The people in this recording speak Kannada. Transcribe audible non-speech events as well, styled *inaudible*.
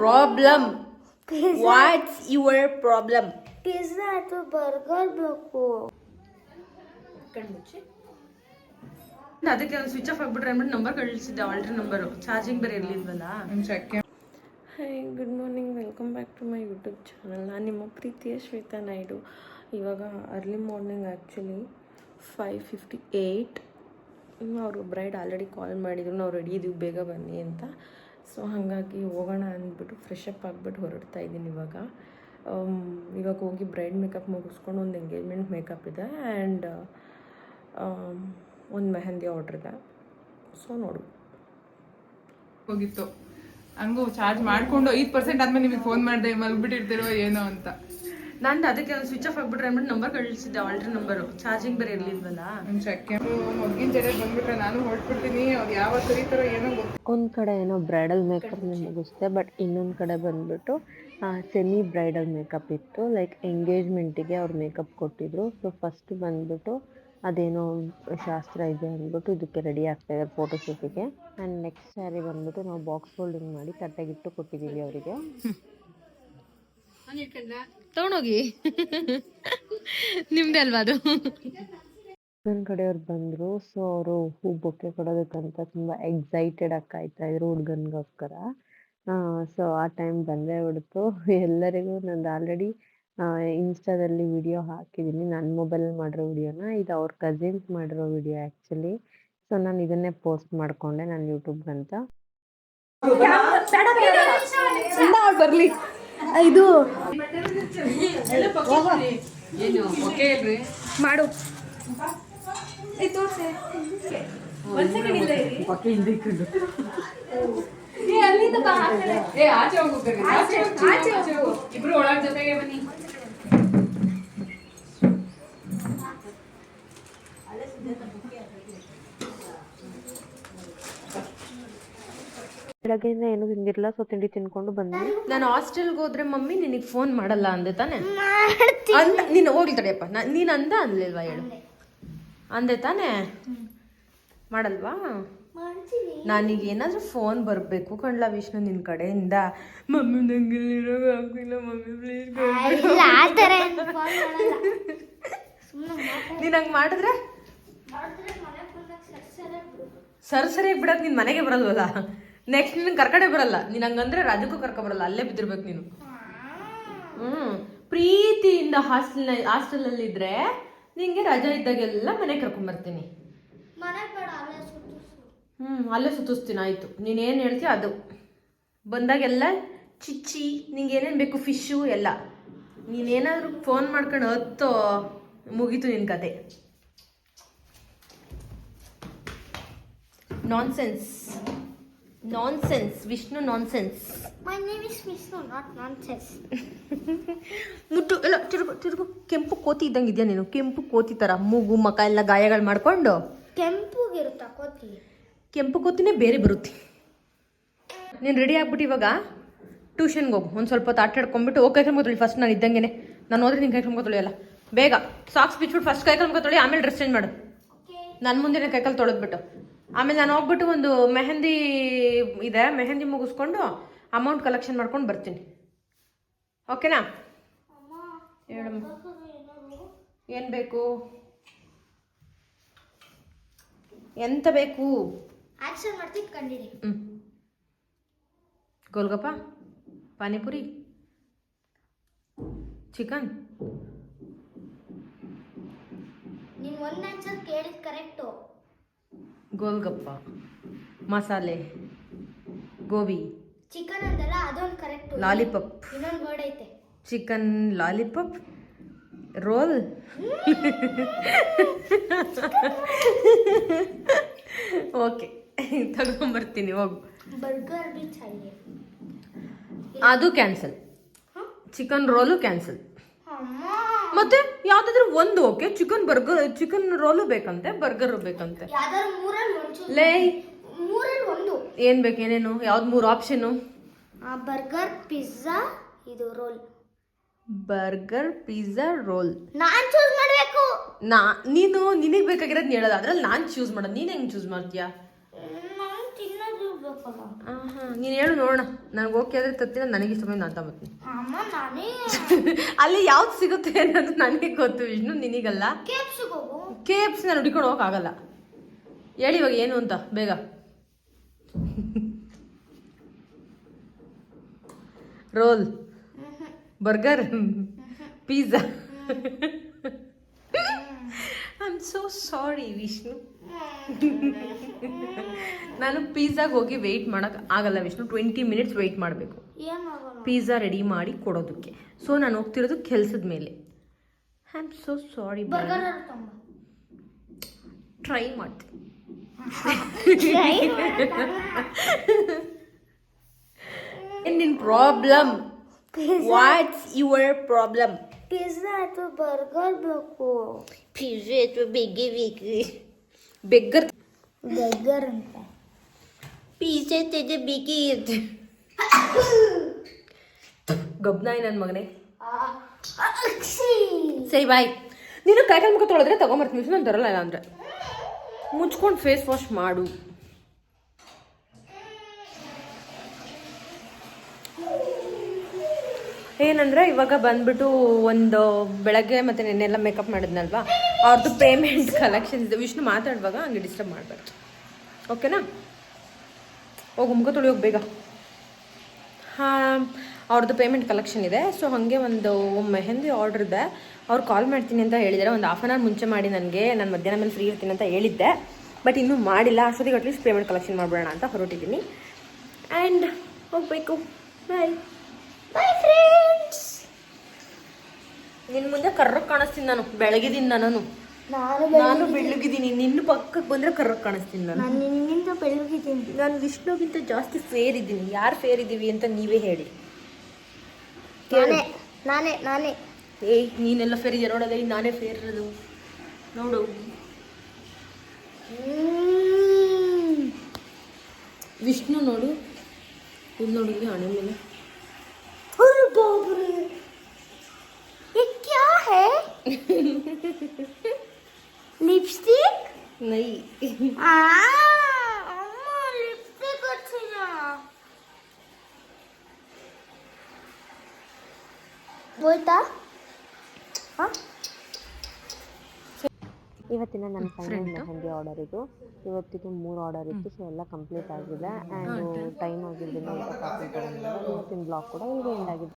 Problem what's your problem pizza ಅಥವಾ ಬರ್ಗರ್ ಬೇಕು. ಅದಕ್ಕೆ ಒಂದು ಸ್ವಿಚ್ ಆಫ್ ಆಗ್ಬಿಟ್ರೆ ಅಂದ್ಬಿಟ್ಟು ನಂಬರ್ ಕಳಿಸಿದ್ದೆ ಆಲ್ಟ್ರಿ ನಂಬರು ಚಾರ್ಜಿಂಗ್ ಬೇರೆ ಇರಲಿಲ್ವಲ್ಲ? Hi good morning welcome back to my YouTube channel ನಾನು ನಿಮ್ಮ ಪ್ರೀತಿಯ ಶ್ವೇತಾ ನಾಯ್ಡು. ಇವಾಗ early morning actually five fifty eight ಅವರು ಬ್ರೈಡ್ ಆಲ್ರೆಡಿ ಕಾಲ್ ಮಾಡಿದ್ರು. ನಾವು ರೆಡಿ ಇದೀವಿ ಬೇಗ ಬನ್ನಿ ಅಂತ. ಸೊ ಹಾಗಾಗಿ ಹೋಗೋಣ ಅಂದ್ಬಿಟ್ಟು ಫ್ರೆಶ್ ಅಪ್ ಆಗಿಬಿಟ್ಟು ಹೊರಡ್ತಾ ಇದ್ದೀನಿ ಇವಾಗ. ಆಮ್, ಇವಾಗ ಹೋಗಿ ಬ್ರೈಡ್ ಮೇಕಪ್ ಮುಗಿಸ್ಕೊಂಡು ಒಂದು ಎಂಗೇಜ್ಮೆಂಟ್ ಮೇಕಪ್ ಇದೆ ಆ್ಯಂಡ್ ಒಂದು ಮೆಹಂದಿ ಆರ್ಡ್ರ್ ಇದೆ. ಸೊ ನೋಡು. ಹೋಗಿತ್ತು. ಹಂಗೂ ಚಾರ್ಜ್ ಮಾಡಿಕೊಂಡು ಐದು ಪರ್ಸೆಂಟ್ ಆದ್ಮೇಲೆ ನಿಮಗೆ ಫೋನ್ ಮಾಡಿದೆ ಮಲ್ಬಿಟ್ಟಿರ್ತೀರೋ ಏನೋ ಅಂತ. ನಂದು ಅದಕ್ಕೆ ಒಂದು ಸ್ವಿಚ್ ಆಫ್ ಆಗ್ಬಿಟ್ರೆ ಅಂದ್ಬಿಟ್ಟು ನಂಬರ್ ಕಳಿಸಿದ್ದೆ ಆಲ್ಟರ್ ನಂಬರು ಚಾರ್ಜಿಂಗ್ ಬೇರೆ ಇರ್ಲಿಲ್ವಲ್ಲ? ಮಗ್ಗಿನ ಜಡೆ ಬಂದ್ಬಿಟ್ರೆ ನಾನು ಹೊರಟ್ಬಿಡ್ತೀನಿ. ಅವ್ರು ಯಾವ ಕರೀತಾರೋ ಏನೋ ಗೊತ್ತು ಒಂದು ಕಡೆ ಏನೋ ಬ್ರೈಡಲ್ ಮೇಕಪ್ ಮುಗಿಸ್ದೆ ಬಟ್ ಇನ್ನೊಂದು ಕಡೆ ಬಂದ್ಬಿಟ್ಟು ಸೆಮಿ ಬ್ರೈಡಲ್ ಮೇಕಪ್ ಇತ್ತು. ಲೈಕ್ ಎಂಗೇಜ್ಮೆಂಟಿಗೆ ಅವ್ರು ಮೇಕಪ್ ಕೊಟ್ಟಿದ್ರು. ಸೊ ಫಸ್ಟ್ ಬಂದ್ಬಿಟ್ಟು ಅದೇನೋ ಶಾಸ್ತ್ರ ಇದೆ ಅಂದ್ಬಿಟ್ಟು ಇದಕ್ಕೆ ರೆಡಿ ಆಗ್ತಾ ಇದ್ದಾರೆ ಫೋಟೋಶೂಟಿಗೆ ಆ್ಯಂಡ್ ನೆಕ್ಸ್ಟ್ ಸ್ಯಾರಿ ಬಂದ್ಬಿಟ್ಟು ನಾವು ಬಾಕ್ಸ್ ಫೋಲ್ಡಿಂಗ್ ಮಾಡಿ ತಟ್ಟೆಗಿಟ್ಟು ಕೊಟ್ಟಿದ್ದೀವಿ ಅವರಿಗೆ. ತಗೊಂಡೋಗಿ. ನಿಮ್ದೇ ಅಲ್ವಾ ಅದು? ನನ್ನ ಕಡೆಯವ್ರು ಬಂದರು ಸೊ ಅವರು ಹೂ ಬೊಕ್ಕೆ ಕೊಡೋದಕ್ಕಂತ ತುಂಬ ಎಕ್ಸೈಟೆಡ್ ಆಗ್ತಾ ಕಾಯ್ತಾ ಇದ್ರು ಹುಡುಗನಿಗೋಸ್ಕರ. ಸೊ ಆ ಟೈಮ್ ಬಂದೇ ಬಿಡ್ತು. ಎಲ್ಲರಿಗೂ ನಂದು ಆಲ್ರೆಡಿ ಇನ್ಸ್ಟಾದಲ್ಲಿ ವಿಡಿಯೋ ಹಾಕಿದ್ದೀನಿ ನನ್ನ ಮೊಬೈಲಲ್ಲಿ ಮಾಡಿರೋ ವಿಡಿಯೋನ ಇದು ಅವ್ರ ಕಸಿನ್ಸ್ ಮಾಡಿರೋ ವಿಡಿಯೋ ಆ್ಯಕ್ಚುಲಿ ಸೊ ನಾನು ಇದನ್ನೇ ಪೋಸ್ಟ್ ಮಾಡಿಕೊಂಡೆ ನನ್ನ ಯೂಟ್ಯೂಬ್ಗಂತ ಬರ್ಲಿ. ಇದು ಮಾಡು. ಇಬ್ರು ಒಳಗ್ ಜೊತೆಗೆ ಬನ್ನಿ. ಬೆಳಗ್ಗೆಯಿಂದ ಏನು ತಿಂದಿರಲ್ಲ ಸೊ ತಿಂಡಿ ತಿನ್ಕೊಂಡು ಬಂದೆ ನಾನು ಹಾಸ್ಟೆಲ್ಗೆ ಹೋದ್ರೆ ಮಮ್ಮಿ ನಿನಗೆ ಫೋನ್ ಮಾಡಲ್ಲ ಅಂದೆ ತಾನೆ? ಅಂದ ನೀನು ಹೋಗ್ಲಿ ತಡೆಯಪ್ಪ ನೀನು ಅಂದ ಅನ್ಲಿಲ್ವಾ ಹೇಳು? ಅಂದೆ. ತಾನೆ? ಮಾಡಲ್ವಾ? ನಾನೀಗ ಏನಾದರೂ ಫೋನ್ ಬರಬೇಕು ಕಣ್ಲ ವಿಷ್ಣು ನಿನ್ನ ಕಡೆಯಿಂದ. ಮಮ್ಮಿ ನಂಗೆ ಇಲ್ಲಿರೋಕೆ ಆಗ್ತಿಲ್ಲ ಮಮ್ಮಿ ಪ್ಲೀಸ್ ನೀನು ಹಂಗೆ ಮಾಡಿದ್ರೆ? ಸರ್ ಸರಿಯಾಗಿ ಬಿಡಕ್ಕೆ ನಿನ್ನ ಮನೆಗೆ ಬರಲ್ವಲ್ಲ ನೆಕ್ಸ್ಟ್ ನಿನ್ ಕರ್ಕಡೆ ಬರಲ್ಲ. ನೀನ್ ಹಂಗಂದ್ರೆ ರಾಜಕ್ಕೂ ಕರ್ಕೊ ಬರಲ್ಲ. ಅಲ್ಲೇ ಬಿದ್ದಿರ್ಬೇಕು ನೀನು. ಹ್ಮ್. ಪ್ರೀತಿಯಿಂದ ಹಾಸ್ಟೆಲ್ ಹಾಸ್ಟೆಲ್ ಅಲ್ಲಿ ಇದ್ರೆ ನಿಂಗೆ ರಜಾ ಇದ್ದಾಗೆಲ್ಲ ಮನೆ ಕರ್ಕೊಂಡ್ ಅಲ್ಲೇ ಹ್ಮ್ ಅಲ್ಲೇ ಸುತ್ತಿಸ್ತೀನಿ ಆಯಿತು. ನೀನೇನು ಹೇಳ್ತೀಯ ಅದು. ಬಂದಾಗೆಲ್ಲ ಚಿಚ್ಚಿ ನಿಂಗೆ ಏನೇನು ಬೇಕು ಫಿಶ್ಶು ಎಲ್ಲ. ನೀನೇನಾದರೂ ಫೋನ್ ಮಾಡ್ಕೊಂಡು ಹತ್ತೋ ಮುಗೀತು ನಿನ್ನ ಕತೆ. Nonsense nonsense Vishnu nonsense my name is Vishnu not nonsense ಮುಟ್ಟು ಎಲ್ಲ ತಿರುಗು ತಿರುಗು. ಕೆಂಪು ಕೋತಿ ಇದ್ದಂಗೆ ಇದೆಯಾ ನೀನು? ಕೆಂಪು ಕೋತಿ ಥರ ಮೂಗು ಮಕ ಎಲ್ಲ ಗಾಯಗಳು ಮಾಡ್ಕೊಂಡು? ಕೆಂಪುಗಿರುತ್ತಾ ಕೋತಿ? ಕೆಂಪು ಕೋತಿನೇ ಬೇರೆ ಬರುತ್ತೆ. ನೀನು ರೆಡಿ ಆಗ್ಬಿಟ್ಟು ಇವಾಗ? ಟ್ಯೂಷನ್ಗೆ ಹೋಗು. ಒಂದು ಸ್ವಲ್ಪ ಹೊತ್ತು ಆಟ ಆಡ್ಕೊಂಡ್ಬಿಟ್ಟು ಹೋಗಿ ಫಸ್ಟ್ ನಾನು ಇದ್ದಂಗೆ ನಾನು ಹೋದ್ರೆ ನೀನು ಕೈಕಲ್ ತೊಳಿ ಅಲ್ಲ. ಬೇಗ. ಸಾಕ್ಸ್ ಬಿಚ್ಬಿಟ್ಟು ಫಸ್ಟ್ ಕೈ ತೊಳಿ ಆಮೇಲೆ ಡ್ರೆಸ್ ಚೇಂಜ್ ಮಾಡು. ನನ್ನ ಮುಂದೆ ಕೈಕಲ್ ತೊಳೆದ್ಬಿಟ್ಟು. ಆಮೇಲೆ ನಾನು ಹೋಗ್ಬಿಟ್ಟು ಒಂದು ಮೆಹಂದಿ ಇದೆ ಮೆಹಂದಿ ಮುಗಿಸ್ಕೊಂಡು ಅಮೌಂಟ್ ಕಲೆಕ್ಷನ್ ಮಾಡ್ಕೊಂಡು ಬರ್ತೀನಿ. ಓಕೆನಾ ಹೇಳಮ್ಮ ಏನು ಬೇಕು? ಎಂತ ಬೇಕು? ಆಕ್ಷನ್ ಮಾಡ್ತೀನಿ ಕಂಡಿರಿ ಹ್ಞೂ ಗೋಲ್ಗಪ್ಪ ಪಾನಿಪುರಿ ಚಿಕನ್ ನೀನ್ ಒಂದ್ ಆನ್ಸರ್ ಕೇಳಿದ್ ಕರೆಕ್ಟು ಗೋಲ್ಗಪ್ಪ ಮಸಾಲೆ ಗೋಬಿ. ಚಿಕನ್ ಅಂದಲ್ಲ ಅದೊಂದು ಕರೆಕ್ಟ್ ಲಾಲಿಪಾಪ್. ಇನ್ನೊಂದು ವರ್ಡ್ ಐತೆ. Chicken lollipop? ರೋಲ್? ಓಕೆ ತಗೊಂಬರ್ತೀನಿ ಹೋಗು. ಬರ್ಗರ್ ಬಿ ಚಾಹಿಯೆ ಅದು ಕ್ಯಾನ್ಸಲ್ ಚಿಕನ್ ರೋಲು ಕ್ಯಾನ್ಸಲ್ ಅಮ್ಮ. ಮತ್ತೆ ಯಾವ್ದಾದ್ರು ಒಂದು okay chicken burger chicken roll ಬೇಕಂತೆ ಬರ್ಗರ್ ಬೇಕಂತೆ. ಯಾವ್ದಾದ್ರು ಮೂರಲ್ಲಿ ಒಂದು ಲೇ. ಮೂರಲ್ಲಿ ಒಂದು. ಏನ್ ಬೇಕು ಏನೇನು? ಯಾವ್ದು ಮೂರು ಆಪ್ಷನು ಬರ್ಗರ್ ಪಿಜ್ಜಾ ಇದು ರೋಲ್ ಬರ್ಗರ್ ಪಿಜ್ಜಾ ರೋಲ್ ನಾನ್ ಚೂಸ್ ಮಾಡ್ಬೇಕು. ನಾ ನೀನು ನಿನಗೆ ಬೇಕಾಗಿರೋದು ಹೇಳೋದು. ಅದ್ರಲ್ಲಿ ನಾನು ಚೂಸ್ ಮಾಡೋದು. ನೀನು ಹೆಂಗೆ ಚೂಸ್ ಮಾಡ್ತೀಯಾ? ನಾನು ಹೇಳು ನೋಡೋಣ. ನನಗೆ ಓಕೆ ಆದರೆ ತತ್ತಿನ ನನಗೆ ಸಮಯ ಬಂದು ನಾನು ತಗೋತೀನಿ. *laughs* ಅಲ್ಲಿ ಯಾವ್ದು ಸಿಗುತ್ತೆ ಅನ್ನೋದು ನನಗೆ ಗೊತ್ತು. ವಿಷ್ಣು ನಿನಗಲ್ಲ. ಕೆ ಎಫ್ ಸಿ ನಾನು ಹುಡ್ಕೊಂಡು ಹೋಗೋಕ್ಕಾಗಲ್ಲ ಹೇಳಿ ಇವಾಗ ಏನು ಅಂತ ಬೇಗ. *laughs* Roll. Burger. Pizza I am so sorry Vishnu. *laughs* ನಾನು ಪಿಜ್ಜಾಗೆ ಹೋಗಿ ವೆಯ್ಟ್ ಮಾಡಕ್ ಆಗಲ್ಲ ವಿಷ್ಣು. ಟ್ವೆಂಟಿ ಮಿನಿಟ್ಸ್ ವೆಯ್ಟ್ ಮಾಡಬೇಕು. ಪಿಜ್ಜಾ ರೆಡಿ ಮಾಡಿ ಕೊಡೋದಕ್ಕೆ. ಸೊ ನಾನು ಹೋಗ್ತಿರೋದು ಕೆಲಸದ ಮೇಲೆ. I am so sorry burger try ಮಾಡ್ತೀನಿ. Problem what's your problem pizza ಅಥವಾ ಬರ್ಗರ್ ಬೇಕು. ಪಿಜ್ಜಾ ಅಥವಾ ಬೇಗ ಬೇಕು ಬೆಗ್ಗರ್ ಬೆಗ್ಗರ್ ಅಂತ. ಪೀಸೆ ಬಿಗಿ ಇರುತ್ತೆ ಗಬ್ನಾಯಿ ನನ್ನ ಮಗನೇ. ಸರಿ ಬಾಯ್ ನೀನು ಕೈಕಾಲು ಮುಖ ತೊಳೆದ್ರೆ ತಗೊಂಬರ್ತೀನಿ. ನಾನು ತರಲ್ಲ ಇಲ್ಲ ಅಂದ್ರೆ. ಮುಚ್ಕೊಂಡು ಫೇಸ್ ವಾಶ್ ಮಾಡು. ಏನಂದ್ರೆ ಇವಾಗ ಬಂದ್ಬಿಟ್ಟು ಒಂದು ಬೆಳಗ್ಗೆ ಮತ್ತೆ ನೆನ್ನೆಲ್ಲ ಮೇಕಪ್ ಮಾಡಿದ್ನಲ್ವಾ? ಅವ್ರದ್ದು ಪೇಮೆಂಟ್ ಕಲೆಕ್ಷನ್ ಇದೆ. ವಿಷ್ಣು ಮಾತಾಡುವಾಗ ಹಂಗೆ ಡಿಸ್ಟರ್ಬ್ ಮಾಡಬಾರ್ದು. ಓಕೆನಾ ಹೋಗಿ, ಮುಖ ತೊಳಿ, ಹೋಗಿ ಬೇಗ. ಹಾಂ ಅವ್ರದ್ದು ಪೇಮೆಂಟ್ ಕಲೆಕ್ಷನ್ ಇದೆ. ಸೊ ಹಾಗೆ ಒಂದು ಮೆಹಂದಿ ಆರ್ಡರ್ ಇದೆ. ಅವ್ರು ಕಾಲ್ ಮಾಡ್ತೀನಿ ಅಂತ ಹೇಳಿದ್ದಾರೆ ಒಂದು ಹಾಫ್ ಆನ್ ಅವರ್ ಮುಂಚೆ ಮಾಡಿ ನನಗೆ. ನಾನು ಮಧ್ಯಾಹ್ನ ಮೇಲೆ ಫ್ರೀ ಇರ್ತೀನಿ ಅಂತ ಹೇಳಿದ್ದೆ. ಬಟ್ ಇನ್ನೂ ಮಾಡಿಲ್ಲ. ಅಷ್ಟೊತ್ತಿಗೆ ಅಟ್ಲೀಸ್ಟ್ ಪೇಮೆಂಟ್ ಕಲೆಕ್ಷನ್ ಮಾಡಿಬಿಡೋಣ ಅಂತ ಹೊರಟಿದ್ದೀನಿ. ಆ್ಯಂಡ್ ಹೋಗಬೇಕು. ಬಾಯ್ ಬಾಯ್ ಫ್ರೆಂಡ್ಸ್ ನಿನ್ನ ಮುಂದೆ ಕರ್ರಕ್ಕೆ ಕಾಣಿಸ್ತೀನಿ ನಾನು. ಬೆಳಗಿದ್ದೀನಿ ನಾನು ನಾನು ನಾನು ಬೆಳ್ಳಗಿದ್ದೀನಿ ನಿನ್ನ ಪಕ್ಕಕ್ಕೆ ಬಂದ್ರೆ ಕರ್ರಕ್ಕೆ ಕಾಣಿಸ್ತೀನಿ ನಾನು. ನಾನು ನಿನ್ನಿಂದ ಬೆಳಗಿದ್ದೀನಿ. ನಾನು ವಿಷ್ಣುಗಿಂತ ಜಾಸ್ತಿ ಫೇರ್ ಇದ್ದೀನಿ. ಯಾರು ಫೇರ್ ಇದ್ದೀವಿ ಅಂತ ನೀವೇ ಹೇಳಿ. ನಾನೇ ನಾನೇ ನಾನೇ. ಏಯ್ ನೀನೆಲ್ಲ ಫೇರ್ ಇದೆಯಾ? ನೋಡೋದೇ? ನಾನೇ ಫೇರ್ ಇರೋದು. ನೋಡು. ವಿಷ್ಣು ನೋಡು. ಇದು ನೋಡಿದ್ವಿ ಹಣೆ ಮೇಲೆ *laughs* লিপস্টিক নাই ah, ಇವತ್ತಿನ ನನ್ನ ಫ್ಯಾಮಿಲಿ ಮೆಹಂದಿ ಆರ್ಡರ್ ಇದು. ಇವತ್ತಿಗೆ ಮೂರು ಆರ್ಡರ್ ಇತ್ತು ಸೊ ಎಲ್ಲ ಕಂಪ್ಲೀಟ್ ಆಗಿದೆ. ಆ್ಯಂಡ್ ಟೈಮ್ ಆಗಿದ್ದರಿಂದ ಇವತ್ತಿನ ಬ್ಲಾಗ್ ಕೂಡ ಈಗ ಎಂಡ್ ಆಗಿದೆ.